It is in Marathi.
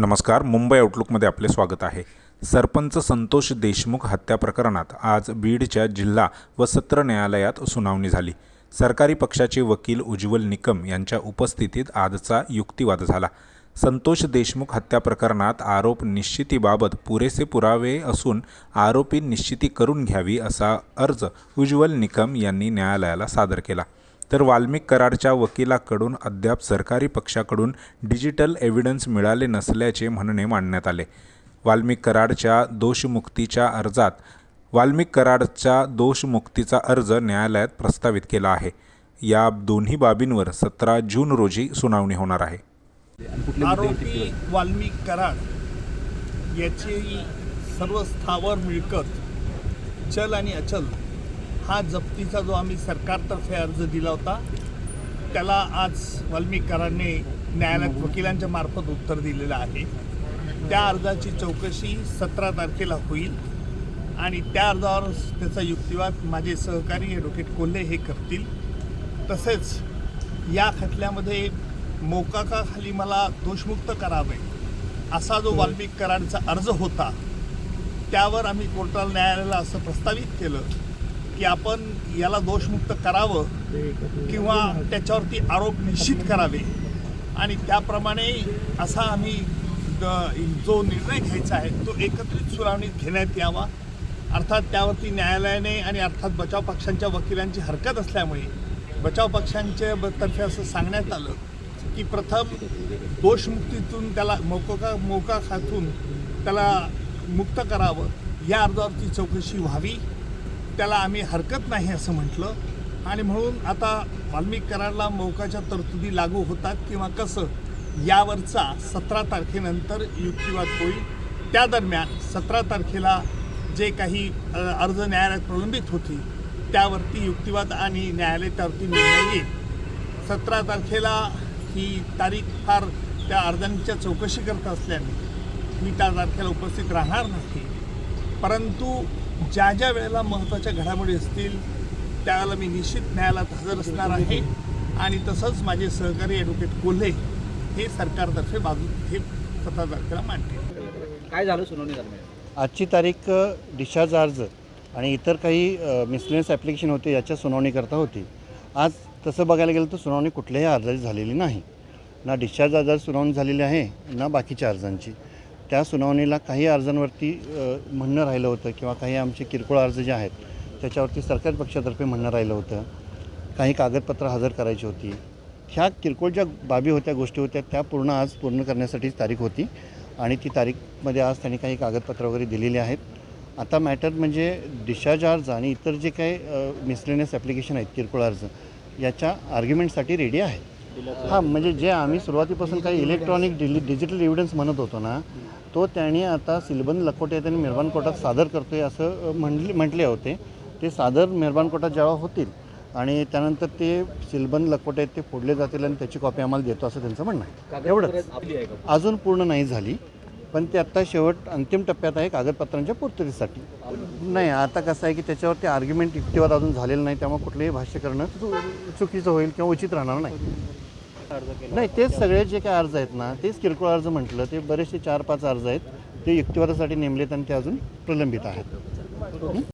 नमस्कार मुंबई आउटलुकमध्ये आपले स्वागत आहे. सरपंच संतोष देशमुख हत्या प्रकरणात आज बीडच्या जिल्हा व सत्र न्यायालयात सुनावणी झाली. सरकारी पक्षाचे वकील उज्ज्वल निकम यांच्या उपस्थितीत आजचा युक्तिवाद झाला. संतोष देशमुख हत्या प्रकरणात आरोप निश्चितीबाबत पुरेसे पुरावे असून आरोपी निश्चिती करून घ्यावी असा अर्ज उज्ज्वल निकम यांनी न्यायालयाला सादर केला. तर वाल्मिक कराडच्या वकिलाकडून अद्याप सरकारी पक्षाकडून डिजिटल एव्हिडन्स मिळाले नसल्याचे म्हणणे मांडण्यात आले. वाल्मिक कराडच्या दोषमुक्तीच्या अर्जात वाल्मिक कराडच्या दोषमुक्तीचा अर्ज न्यायालयात प्रस्तावित केला आहे. या दोन्ही बाबींवर सतरा जून रोजी सुनावणी होणार आहे. आरोपी वाल्मिक कराड याची सर्व स्थावर मिळकत चल आणि अचल हा जप्तीचा जो आम्ही सरकारतर्फे अर्ज दिला होता त्याला आज वाल्मिक कराडने न्यायालयात वकिलांच्या मार्फत उत्तर दिलेलं आहे. त्या अर्जाची चौकशी सतरा तारखेला होईल आणि त्या अर्जावर त्याचा युक्तिवाद माझे सहकारी ॲडव्होकेट कोल्हे हे करतील. तसेच या खटल्यामध्ये मोकाकाखाली मला दोषमुक्त करावे असा जो वाल्मिक कराडचा अर्ज होता त्यावर आम्ही कोर्टाला न्यायालयाला असं प्रस्तावित केलं. की आपण याला दोषमुक्त करावं किंवा त्याच्यावरती आरोप निश्चित करावे. आणि त्याप्रमाणे असा आम्ही जो निर्णय घ्यायचा आहे तो एकत्रित सुनावणीत घेण्यात यावा. अर्थात त्यावरती न्यायालयाने आणि अर्थात बचाव पक्षांच्या वकिलांची हरकत असल्यामुळे बचाव पक्षांच्या ब- तर्फे असं सांगण्यात आलं की प्रथम दोषमुक्तीतून त्याला मोका मोका खातून त्याला मुक्त करावं. या अर्जावरती चौकशी व्हावी. त्याला आम्ही हरकत नाही असं म्हटलं. आणि म्हणून आता वाल्मिक कराडला मौकाच्या तरतुदी लागू होतात किंवा कसं यावरचा सतरा तारखेनंतर युक्तिवाद होईल. त्या दरम्यान सतरा तारखेला जे काही अर्ज न्यायालयात प्रलंबित होती त्यावरती युक्तिवाद आणि न्यायालय त्यावरती निर्णय येईल. सतरा तारखेला ही तारीख फार त्या अर्जांच्या चौकशी करत असल्याने मी त्या तारखेला उपस्थित राहणार नाही. परंतु ज्या ज्या वेळेला महत्त्वाच्या घडामोडी असतील त्यावेळेला मी निश्चित न्यायालयात हजर असणार आहे. आणि तसंच माझे सहकारी ॲडव्होकेट कोल्हे हे सरकारतर्फे बाजू हे सतरा तारखेला मांडतील. काय झालं सुनावणी दरम्यान आजची तारीख डिस्चार्ज अर्ज आणि इतर काही मिसलेनियस ॲप्लिकेशन होते याच्या सुनावणीकरता होती. आज तसं बघायला गेलं तर सुनावणी कुठल्याही अर्जाची झालेली नाही. ना डिस्चार्ज अर्जाची सुनावणी झालेली आहे ना बाकीच्या अर्जांची. त्या सुनावणीला काही अर्जांवरती म्हणणं राहिलं होतं किंवा काही आमचे किरकोळ अर्ज जे आहेत त्याच्यावरती सरकारी पक्षातर्फे म्हणणं राहिलं होतं. काही कागदपत्र हजर करायची होती. ह्या किरकोळ ज्या बाबी होत्या गोष्टी होत्या त्या पूर्ण आज पूर्ण करण्यासाठीच तारीख होती आणि ती तारीखमध्ये आज त्यांनी काही कागदपत्र वगैरे दिलेली आहेत. आता मॅटर म्हणजे डिस्चार्ज अर्ज आणि इतर जे काही मिसलेनियस ॲप्लिकेशन आहेत किरकोळ अर्ज याच्या आर्ग्युमेंटसाठी रेडी आहे हां म्हणजे जे आम्ही सुरुवातीपासून काही इलेक्ट्रॉनिक डिलि डिजिटल एव्हिडन्स म्हणत होतो ना तो त्यांनी आता सिलबंद लखोटे त्यांनी मेहरबान कोर्टात सादर करतोय असं अ, म्हणले म्हटले होते. ते सादर मेहरबान कोर्टात जेव्हा होतील आणि त्यानंतर ते सिलबंद लखोटे आहेत ते फोडले जातील आणि त्याची कॉपी आम्हाला देतो असं त्यांचं म्हणणं आहे. एवढंच. आहे अजून पूर्ण नाही झाली पण ते आत्ता शेवट अंतिम टप्प्यात आहे कागदपत्रांच्या पूर्ततेसाठी. नाही आता कसं आहे की त्याच्यावरती आर्ग्युमेंट युक्तिवाद अजून झालेलं नाही त्यामुळे कुठलंही भाष्य करणं चुकीचं होईल किंवा उचित राहणार नाही. नाही तेच सगळे जे काही अर्ज आहेत ना तेच किरकोळ अर्ज म्हटलं ते बरेचसे चार पाच अर्ज आहेत ते युक्तिवादासाठी नेमलेत आणि ते अजून प्रलंबित आहेत?